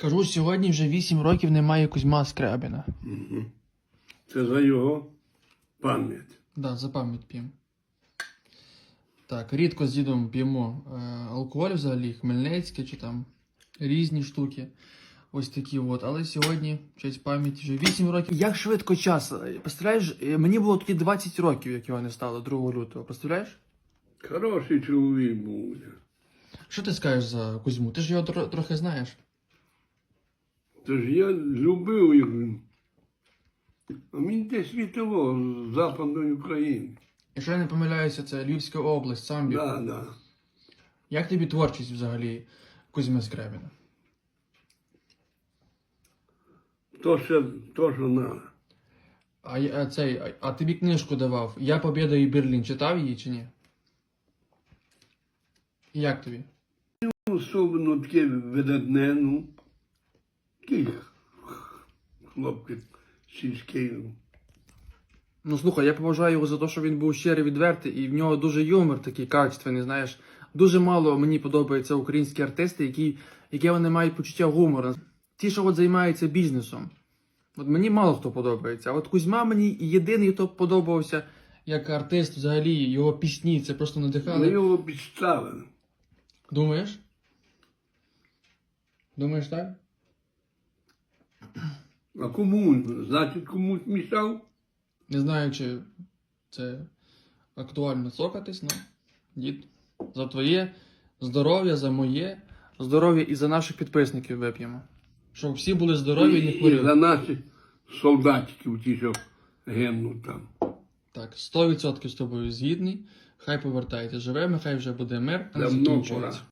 Кажу, сьогодні вже 8 років немає Кузьма Скрябіна. Це за його пам'ять. Да, за пам'ять п'ємо. Так, рідко з дідом п'ємо е, алкоголь взагалі, хмельницьке чи там різні штуки. Ось такі от. Але сьогодні, честь пам'яті, вже 8 років. Як швидко час. Представляєш, е, мені було тоді 20 років, як його не стало 2 лютого. Представляєш? Хороший чоловік був. Що ти скажеш за Кузьму? Ти ж його тро- трохи знаєш. Тож я любив їх. А він десь світово з Западної України. Якщо я не помиляюся, це Львівська область, Самбір. Да, да. Як тобі творчість взагалі Кузьми Скрябіна? То, що, то, що надо. А, я- а цей, а, а тобі книжку давав Я Побєда і Берлін читав її чи ні? І Як тобі? Особливо таке видатне, ну. Такий хлопець сільський. ну. Слухай, я поважаю його за те, що він був щирий відвертий, і в нього дуже юмор такий качественний, знаєш. Дуже мало мені подобаються українські артисти, які, які вони мають почуття гумору. Ті, що от займаються бізнесом. От мені мало хто подобається. А от Кузьма мені єдиний, хто подобався як артист, взагалі, його пісні, це просто Ми надихали. його підставили. Думаєш? Думаєш так? А кому? Значить, комусь мішав? Не знаю, чи це актуально цокатись, але дід, за твоє здоров'я, за моє здоров'я і за наших підписників вип'ємо. Щоб всі були здорові і не І за наших солдатиків, ті, що гинуть там. Так, 100% з тобою згідний. Хай повертається живими, хай вже буде мир, а не Давно закінчується. пора.